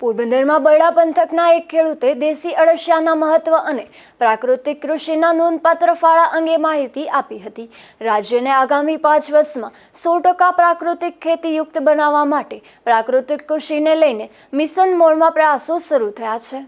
પોરબંદરમાં બરડા પંથકના એક ખેડૂતે દેશી અળસિયાના મહત્વ અને પ્રાકૃતિક કૃષિના નોંધપાત્ર ફાળા અંગે માહિતી આપી હતી. રાજ્યને આગામી પાંચ વર્ષમાં સો ટકા પ્રાકૃતિક ખેતીયુક્ત બનાવવા માટે પ્રાકૃતિક કૃષિને લઈને મિશન મોડમાં પ્રયાસો શરૂ થયા છે.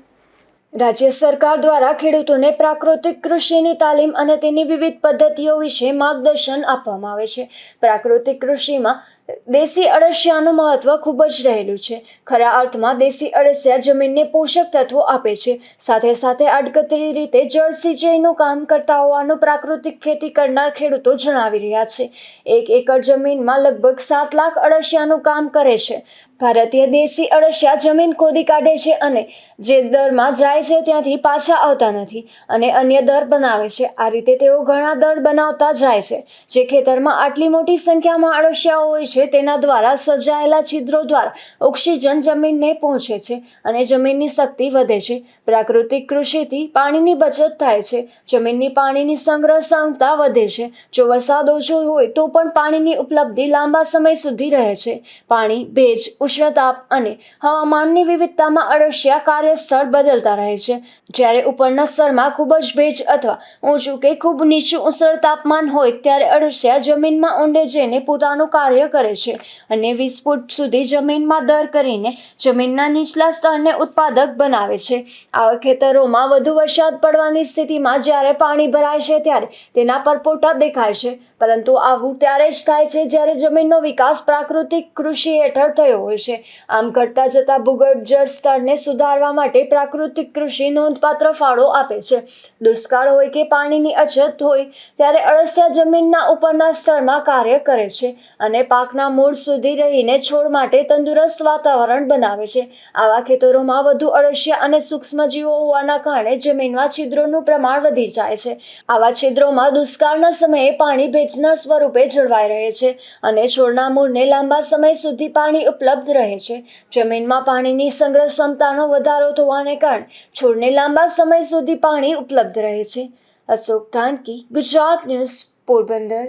રાજ્ય સરકાર દ્વારા ખેડૂતોને પ્રાકૃતિક કૃષિની તાલીમ અને તેની વિવિધ પદ્ધતિઓ વિશે માર્ગદર્શન આપવામાં આવે છે. પ્રાકૃતિક કૃષિમાં દેશી અળસિયાનું મહત્વ ખૂબ જ રહેલું છે. ખરા અર્થમાં દેશી અળસિયા જમીનને પોષક તત્વો આપે છે. સાથે સાથે અડકતરી રીતે જળ સિંચાઈનું કામ કરતા હોવાનું પ્રાકૃતિક ખેતી કરનાર ખેડૂતો જણાવી રહ્યા છે. એક એકર જમીનમાં લગભગ સાત લાખ અળસિયાનું કામ કરે છે. ભારતીય દેશી અળસિયા જમીન ખોદી કાઢે છે અને જે દરમાં જાય છે ત્યાંથી પાછા આવતા નથી અને અન્ય દર બનાવે છે. આ રીતે તેઓ ઘણા દર બનાવતા જાય છે. જે ખેતરમાં આટલી મોટી સંખ્યામાં અળસિયાઓ હોય છે તેના દ્વારા સર્જાયેલા છિદ્રો દ્વારા ઓક્સિજન જમીનને પહોંચે છે અને જમીનની શક્તિ વધે છે. પ્રાકૃતિક કૃષિથી પાણીની બચત થાય છે. જમીનની પાણીની સંગ્રહ ક્ષમતા વધે છે. જો વરસાદ ઓછો હોય તો પણ પાણીની ઉપલબ્ધિ લાંબા સમય સુધી રહે છે. પાણી, ભેજ, ઉષ્ણતાપ અને હવામાનની વિવિધતામાં અળસિયા કાર્યસ્થળ બદલતા રહે છે. જ્યારે ઉપરના સ્તરમાં ખૂબ જ ભેજ અથવા ઊંચું કે ખૂબ નીચું ઉષ્ણ તાપમાન હોય ત્યારે અળસિયા જમીનમાં ઊંડે જઈને પોતાનું કાર્ય કરે છે. અને વીસ ફૂટ સુધી જમીનમાં દર કરીને જમીનના નીચલા સ્તરને ઉત્પાદક બનાવે છે. આવા ખેતરોમાં વધુ વરસાદ પડવાની સ્થિતિમાં જ્યારે પાણી ભરાય છે ત્યારે તેના પર પોટા દેખાય છે. પરંતુ આવું ત્યારે જ થાય છે જ્યારે જમીનનો વિકાસ પ્રાકૃતિક કૃષિ હેઠળ થયો હોય છે. આમ ઘટતા જતા ભૂગર્ભ જળ સ્તરને સુધારવા માટે પ્રાકૃતિક કૃષિ નોંધપાત્ર ફાળો આપે છે. દુષ્કાળ હોય કે પાણીની અછત હોય, ત્યારે અળસિયા જમીનના ઉપરના સ્તરમાં કાર્ય કરે છે અને પાકના મૂળ સુધી રહીને છોડ માટે તંદુરસ્ત વાતાવરણ બનાવે છે. આવા ખેતરોમાં વધુ અળસિયા અને સૂક્ષ્મજીવો હોવાના કારણે જમીનમાં છિદ્રોનું પ્રમાણ વધી જાય છે. આવા છિદ્રોમાં દુષ્કાળના સમયે પાણી ભેજના સ્વરૂપે જળવાઈ રહે છે અને છોડના મૂળને લાંબા સમય સુધી પાણી ઉપલબ્ધ રહે છે. જમીનમાં પાણીની સંગ્રહ ક્ષમતાનો વધારો થવાને કારણે છોડને લાંબા સમય સુધી પાણી ઉપલબ્ધ રહે છે. અશોક ધાનકી, ગુજરાત ન્યૂઝ, પોરબંદર.